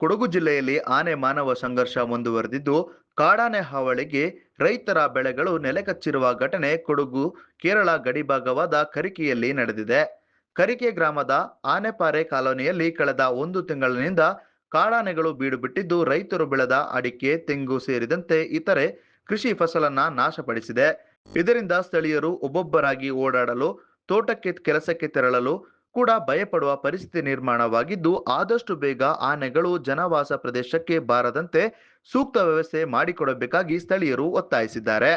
ಕೊಡಗು ಜಿಲ್ಲೆಯಲ್ಲಿ ಆನೆ ಮಾನವ ಸಂಘರ್ಷ ಮುಂದುವರೆದಿದ್ದು, ಕಾಡಾನೆ ಹಾವಳಿಗೆ ರೈತರ ಬೆಳೆಗಳು ನೆಲೆಕಚ್ಚಿರುವ ಘಟನೆ ಕೊಡಗು, ಕೇರಳ ಗಡಿಭಾಗವಾದ ಕರಿಕೆಯಲ್ಲಿ ನಡೆದಿದೆ. ಕರಿಕೆ ಗ್ರಾಮದ ಆನೆಪಾರೆ ಕಾಲೋನಿಯಲ್ಲಿ ಕಳೆದ ಒಂದು ತಿಂಗಳಿನಿಂದ ಕಾಡಾನೆಗಳು ಬೀಡು ಬಿಟ್ಟಿದ್ದು ರೈತರು ಬೆಳೆದ ಅಡಿಕೆ, ತೆಂಗು ಸೇರಿದಂತೆ ಇತರೆ ಕೃಷಿ ಫಸಲನ್ನ ನಾಶಪಡಿಸಿದೆ. ಇದರಿಂದ ಸ್ಥಳೀಯರು ಒಬ್ಬೊಬ್ಬರಾಗಿ ಓಡಾಡಲು, ತೋಟಕ್ಕೆ, ಕೆಲಸಕ್ಕೆ ತೆರಳಲು ಕೂಡ ಭಯಪಡುವ ಪರಿಸ್ಥಿತಿ ನಿರ್ಮಾಣವಾಗಿದ್ದು, ಆದಷ್ಟು ಬೇಗ ಆನೆಗಳು ಜನವಾಸ ಪ್ರದೇಶಕ್ಕೆ ಬಾರದಂತೆ ಸೂಕ್ತ ವ್ಯವಸ್ಥೆ ಮಾಡಿಕೊಡಬೇಕಾಗಿ ಸ್ಥಳೀಯರು ಒತ್ತಾಯಿಸಿದ್ದಾರೆ.